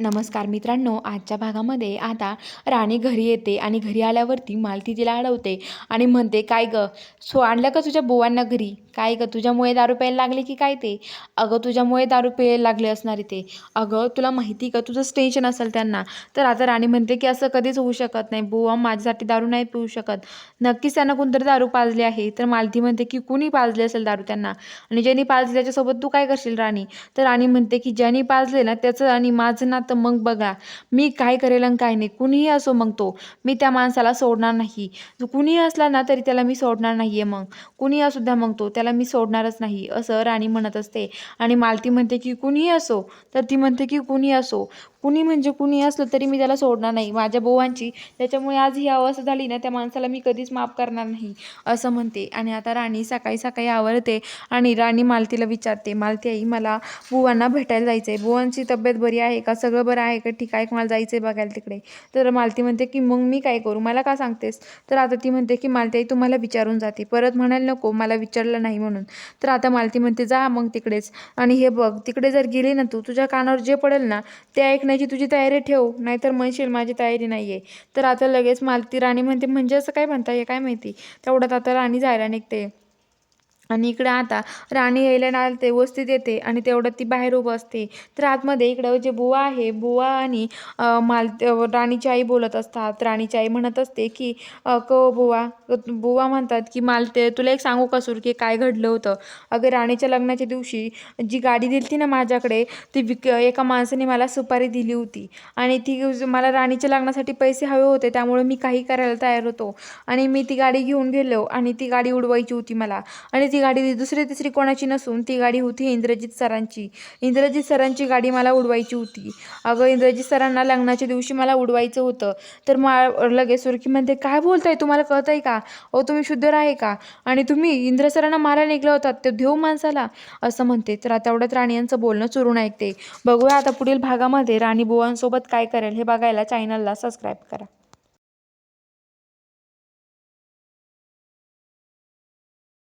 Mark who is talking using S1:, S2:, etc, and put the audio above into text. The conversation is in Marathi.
S1: नमस्कार मित्रांनो आजच्या भागामध्ये आता राणी घरी येते आणि घरी आल्यावरती मालती तिला अडवते आणि म्हणते काय गं सो आणलं का तुझ्या बुवांना घरी? काय गं तुझ्यामुळे दारू प्यायला लागले की काय ते? अगं तुझ्यामुळे दारू प्यायला लागले असणार ते. अगं तुला माहिती का? तुझंच टेन्शन असेल त्यांना. तर आता राणी म्हणते की असं कधीच होऊ शकत नाही. बुवा माझ्यासाठी दारू नाही पिऊ शकत. नक्कीच त्यांना कोणतरी दारू पाजली आहे. तर मालती म्हणते की कुणी पाजली असेल दारू त्यांना? आणि ज्यांनी पाजली त्याच्यासोबत तू काय करशील राणी? तर राणी म्हणते की ज्यांनी पाजले ना त्याचं आणि माझं ना तर मग बघा मी काय करेल आणि काय नाही कुणीही असो मग तो मी त्या माणसाला सोडणार नाही. कुणीही असला ना तरी त्याला मी सोडणार नाही आहे मग. कुणी असू द्या मग तो त्याला मी सोडणारच नाही असं राणी म्हणत असते. आणि मालती म्हणते की कुणीही असो तर ती म्हणते की कुणी असो. कुणी म्हणजे कुणी असलं तरी मी त्याला सोडणार नाही. माझ्या बोवांची. त्याच्यामुळे आज ही अवस्था झाली ना त्या माणसाला मी कधीच माफ करणार नाही असं म्हणते. आणि आता राणी सकाळी सकाळी आवरते आणि राणी मालतीला विचारते मालती आई मला बुवांना भेटायला जायचं आहे बुवांची तब्येत बरी आहे का? सगळं बरं आहे का? ठीक आहे का? मला जायचं आहे बघायला तिकडे. तर मालती म्हणते की मग मी काय करू? मला का सांगतेस? तर आता ती म्हणते की मालती आई तुम्हाला विचारून जाते. परत म्हणायला नको. मला विचारलं नाही म्हणून. तर आता मालती म्हणते जा मग तिकडेच. आणि हे बघ तिकडे जर गेली ना तू तुझ्या कानावर जे पडेल ना ते ऐकण्याची तुझी तयारी ठेव नाहीतर म्हणशील माझी तयारी नाही आहे तर आता लगेच मालती राणी म्हणते म्हणजे असं काय म्हणता ये काय माहिती? तेवढ्यात आता राणी जायला निघते. आणि इकडं आता राणी यायला ना ते वस्तीत येते आणि तेवढं ती बाहेर उभं असते. तर आतमध्ये इकडं जे बुवा आहे बुवा आणि माल राणीची आई बोलत असतात. राणीची आई म्हणत असते की क बुवा? बुवा म्हणतात की मालते तुला एक सांगू का सुर की काय घडलं होतं? अगं राणीच्या लग्नाच्या दिवशी जी गाडी दिली ना माझ्याकडे ती विक एका माणसाने मला सुपारी दिली होती. आणि ती मला राणीच्या लग्नासाठी पैसे हवे होते त्यामुळे मी काही करायला तयार होतो. आणि मी ती गाडी घेऊन गेलो आणि ती गाडी उडवायची होती मला. आणि ती ती गाडी दुसरी तिसरी कोणाची नसून ती गाडी होती इंद्रजित सरांची. इंद्रजित सरांची गाडी मला उडवायची होती. अगं इंद्रजित सरांना लग्नाच्या दिवशी मला उडवायचं होतं. तर मा लगेच सुरखी म्हणते काय बोलताय? तुम्हाला कळत आहे का? अहो तुम्ही शुद्ध आहे का? आणि तुम्ही इंद्र सरांना मारायला निघला होतात ते देव माणसाला. असं म्हणते. तर आता एवढ्यात राणी यांचं बोलणं चुरून ऐकते. बघूया आता पुढील भागामध्ये राणी बुवांसोबत काय करेल हे बघायला चॅनलला सबस्क्राईब करा.